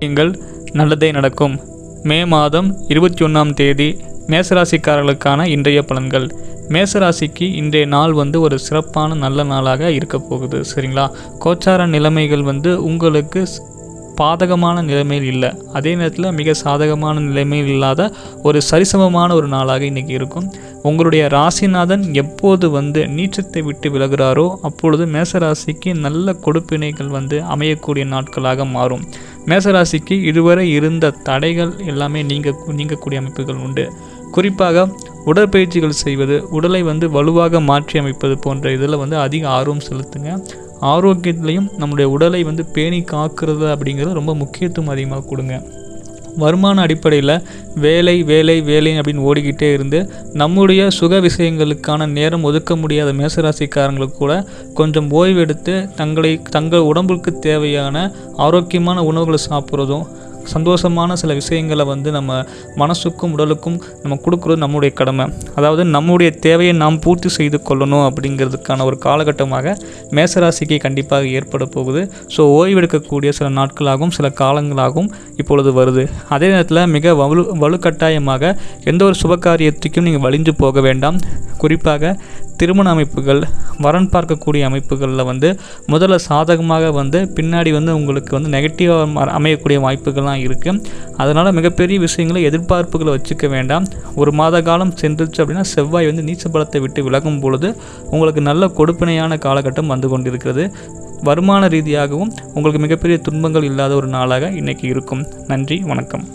நீங்கள் நல்லதே நடக்கும். மே மாதம் இருபத்தி ஒன்றாம் தேதி மேசராசிக்காரர்களுக்கான இன்றைய பலன்கள். மேசராசிக்கு இன்றைய நாள் வந்து ஒரு சிறப்பான நல்ல நாளாக இருக்க போகுது சரிங்களா? கோச்சார நிலைமைகள் வந்து உங்களுக்கு பாதகமான நிலைமையில் இல்லை. அதே நேரத்தில் மிக சாதகமான நிலைமையில் இல்லாத ஒரு சரிசமமான ஒரு நாளாக இன்றைக்கி இருக்கும். உங்களுடைய ராசிநாதன் எப்போது வந்து நீச்சத்தை விட்டு விலகிறாரோ அப்பொழுது மேசராசிக்கு நல்ல கொடுப்பினைகள் வந்து அமையக்கூடிய நாட்களாக மாறும். மேசராசிக்கு இதுவரை இருந்த தடைகள் எல்லாமே நீங்க நீங்கக்கூடிய அமைப்புகள் உண்டு. குறிப்பாக உடற்பயிற்சிகள் செய்வது உடலை வந்து வலுவாக மாற்றி அமைப்பது போன்ற இதில் வந்து அதிக ஆர்வம் செலுத்துங்க. ஆரோக்கியத்துலேயும் நம்முடைய உடலை வந்து பேணி காக்கிறது அப்படிங்கிறது ரொம்ப முக்கியத்துவம் அதிகமாக கொடுங்க. வருமான அடிப்படையில் வேலை வேலை வேலை அப்படின்னு ஓடிக்கிட்டே இருந்து நம்முடைய சுக விஷயங்களுக்கான நேரம் ஒதுக்க முடியாத மேசராசிக்காரங்களுக்கு கூட கொஞ்சம் ஓய்வெடுத்து தங்களை தங்கள் உடம்புக்கு தேவையான ஆரோக்கியமான உணவுகளை சாப்பிட்றதும் சந்தோஷமான சில விஷயங்களை வந்து நம்ம மனசுக்கும் உடலுக்கும் நம்ம கொடுக்குறது நம்முடைய கடமை. அதாவது நம்முடைய தேவையை நாம் பூர்த்தி செய்து கொள்ளணும் அப்படிங்கிறதுக்கான ஒரு காலகட்டமாக மேசராசிக்கு கண்டிப்பாக ஏற்பட போகுது. ஸோ ஓய்வெடுக்கக்கூடிய சில நாட்களாகவும் சில காலங்களாகவும் இப்பொழுது வருது. அதே நேரத்தில் மிக வலு வலுக்கட்டாயமாக எந்த ஒரு சுபகாரியத்துக்கும் நீங்கள் வலிஞ்சு போக வேண்டாம். குறிப்பாக திருமண அமைப்புகள் வரன் பார்க்கக்கூடிய அமைப்புகளில் வந்து முதல்ல சாதகமாக வந்து பின்னாடி வந்து உங்களுக்கு வந்து நெகட்டிவாக அமையக்கூடிய வாய்ப்புகள்லாம் இருக்குது அதனால் மிகப்பெரிய விஷயங்களை எதிர்பார்ப்புகளை வச்சுக்க வேண்டாம். ஒரு மாத காலம் சென்றுச்சு அப்படின்னா செவ்வாய் வந்து நீச்ச பலத்தை விட்டு விலகும் பொழுது உங்களுக்கு நல்ல கொடுப்பினையான காலகட்டம் வந்து கொண்டிருக்கிறது. வருமான ரீதியாகவும் உங்களுக்கு மிகப்பெரிய துன்பங்கள் இல்லாத ஒரு நாளாக இன்றைக்கி இருக்கும். நன்றி வணக்கம்.